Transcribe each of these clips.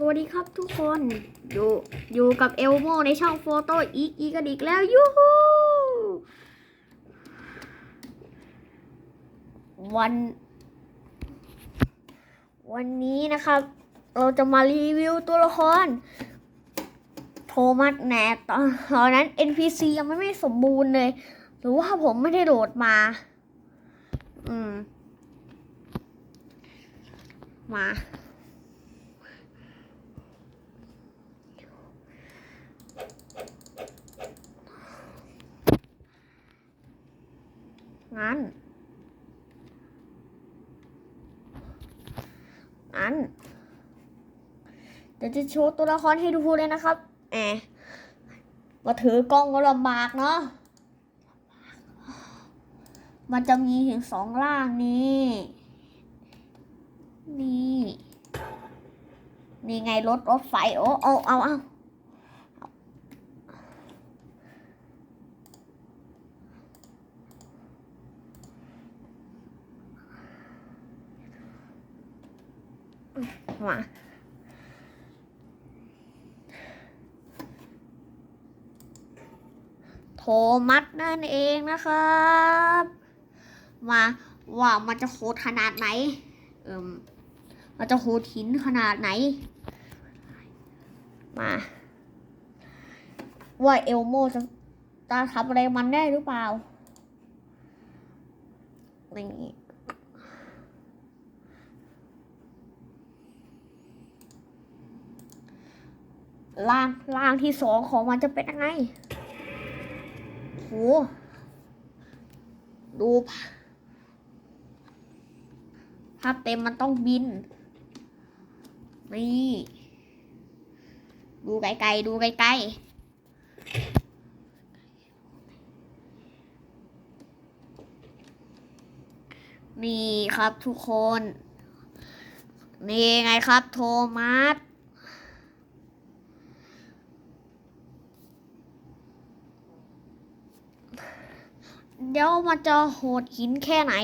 สวัสดีครับทุกคน อยู่อยู่กับเอลโมในช่องโฟโต้อีกอีกันอีกแล้วยูฮูวัน วันนี้นะครับ เราจะมารีวิวตัวละคร โทมัสแนตอนตอนนั้น NPC ยังไม่ไม่สมบูรณ์เลย หรือว่าผมไม่ได้โหลดมา อืม มา งั้นงั้นเดี๋ยวจะโชว์ตัวละครให้ดูเลยนะครับแอบมาถือกล้องก็ลำบากเนาะมันจะมีถึงสองล่างนี่นี่ นี่ไงรถรถไฟ โอ้เอาเอาเอา มาโทมัสนั่นเองนะครับ มาว่ามันจะโคตรขนาดไหน เอิมมันจะโหดหินขนาดไหน มา ว่าเอลโมจะตาทำอะไรมันได้หรือเปล่านี่ ล่างล่างที่สองของมันจะเป็นยังไงโหดูภาพเต็มมันต้องบิน นี่ ดูไกลๆ ดูไกลๆ นี่ครับทุกคน นี่ไงครับโทมัส เดี๋ยวมันจะโหดหินแค่ไหน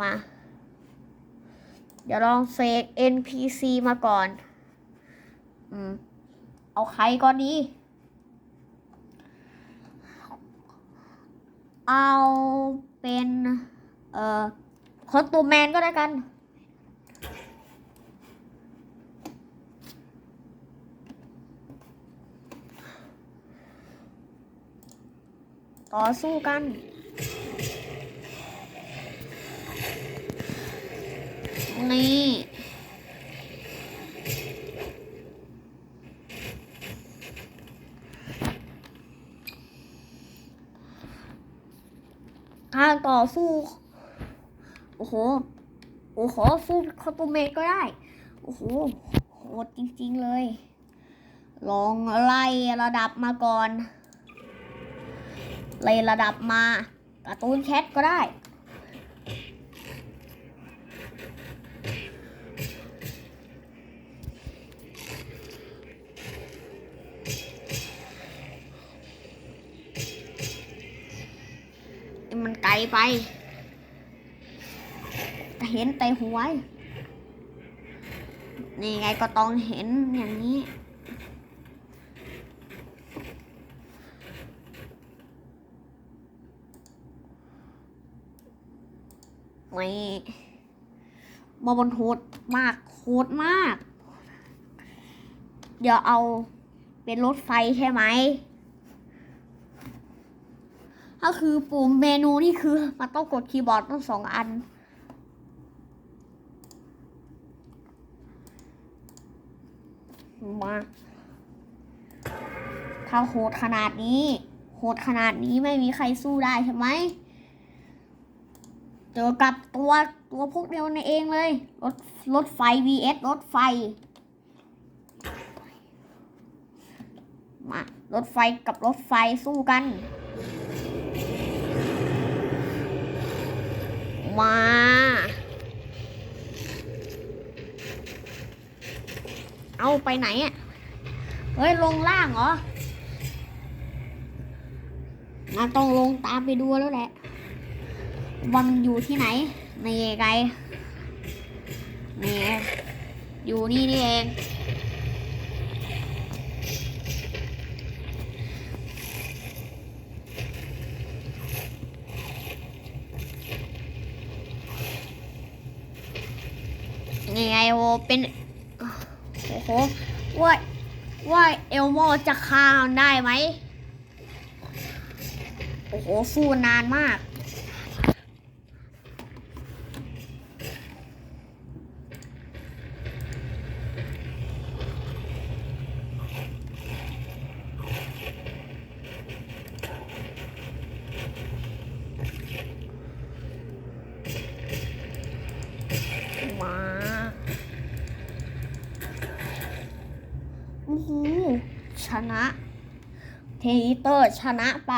มา เดี๋ยวลองเฟก NPC มาก่อน อืม เอาใครก่อนดี เอาเป็น เอ่อคอสตูมแมนก็ได้กัน ต่อสู้กันนี่การต่อสู้ โอ้โห โอ้โหสู้คอตูเมก็ได้ โอ้โหโหดจริง ๆ เลย ลองไล่ระดับมาก่อน ไล่ระดับมาการ์ตูนแคทก็ได้มันไกลไปเห็นแต่หัวนี่ไงก็ต้องเห็นอย่างนี้ นี่บอบนโหดมากโหดมาก เดี๋ยวเอาเป็นรถไฟใช่ไหมก็คือปุ่มเมนูนี่คือมันต้องกดคีย์บอร์ดต้องสองอัน มา ถ้าโหดขนาดนี้ โหดขนาดนี้ไม่มีใครสู้ได้ใช่ไหม จอกับตัวตัวพวกเดียวในเองเลย รถรถไฟ vs รถไฟ มารถไฟกับรถไฟสู้กัน มาเอาไปไหนอะ เฮ้ย ลงล่างเหรอน่าต้องลงตามไปดูแล้วแหละ วันอยู่ที่ไหนในไงลนี่อยู่นี่นี่เอง นี่ไงโอเป็นโอ้โหว่าว่าเอลโมจะฆ่าได้ไหม โอ้โหสู้นานมาก นะ เทนิเตอร์ชนะไป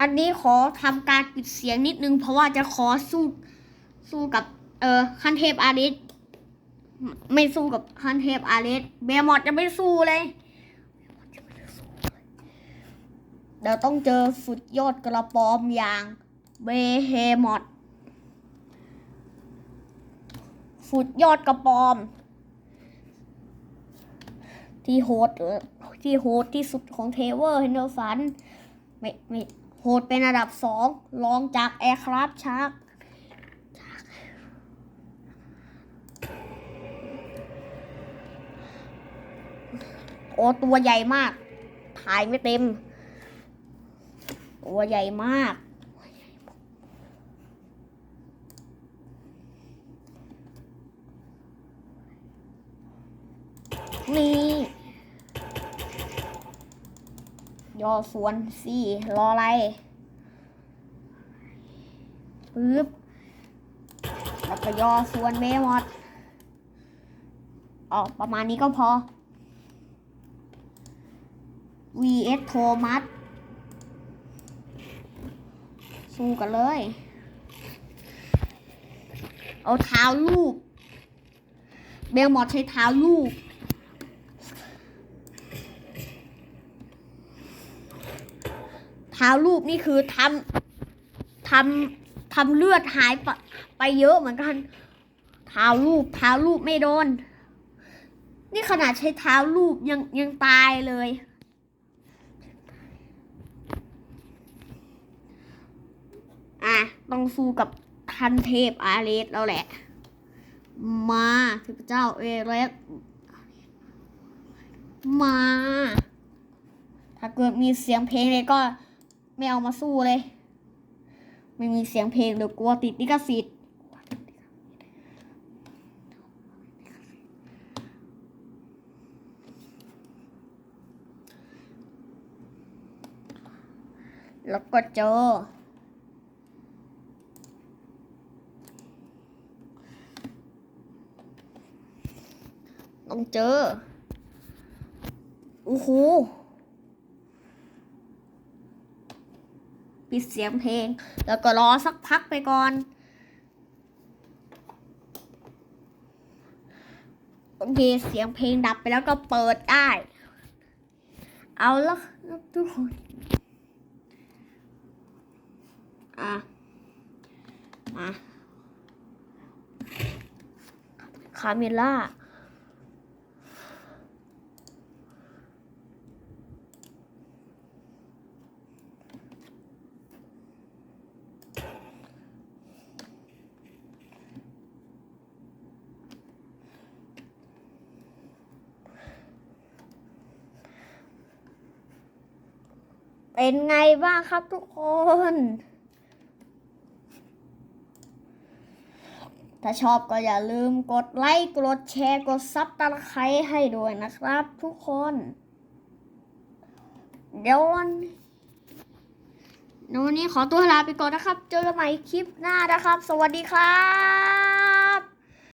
อันนี้ขอทำการปิดเสียงนิดนึง เพราะว่าจะขอสู้สู้กับ เออคันเทพอาริสไม่สู้กับคันเทพอาริสเบมอดจะไม่สู้เลยเดี๋ยวต้องเจอสุดยอดกระปอมอย่างเบเฮมอดสุดยอดกระปอม ที่โหดเอ่อที่โหดที่สุดของเทเวอร์เฮนเดอร์สันไม่ไม่โหดเป็นอันดับสองรองจากแอร์คราฟชาร์กโอ้ตัวใหญ่มาก ถ่ายไม่เต็ม ตัวใหญ่มาก นี่ ย่อส่วนสี่รออะไรปึ๊บแล้วก็ย่อส่วนเมมอดออกประมาณนี้ก็พอ vs โทมัสสู้กันเลย เอาเท้าลูบเบลมอดใช้เท้าลูบ ท้ารูปนี่คือทำทำทำเลือดหายไปไปเยอะเหมือนกันเท้ารูปเท้ารูปไม่โดน นี่ขนาดใช้เท้ารูปยังยังตายเลย อะ ต้องสู้กับทันเทพอาเลสแล้วแหละ มาเทพเจ้าเอเรสมา ถ้าเกิดมีเสียงเพลงเลยก็ ไม่เอามาสู้เลย ไม่มีเสียงเพลงเดี๋ยวกลัวติดลิขสิทธิ์แล้วก็เจอ ต้องเจอ โอ้โห ปิดเสียงเพลง แล้วก็รอสักพักไปก่อนโอเคเสียงเพลงดับไปแล้วก็เปิดได้ เอาละทุกคนอะมาคาเมล่า เป็นไงบ้างครับทุกคน ถ้าชอบก็อย่าลืมกดไลค์ กดแชร์ กดซับตะไคร้ให้ด้วยนะครับทุกคน เดี๋ยววันเดี๋ยววันนี้ขอตัวลาไปก่อนนะครับ เจอกันใหม่คลิปหน้านะครับ สวัสดีครับ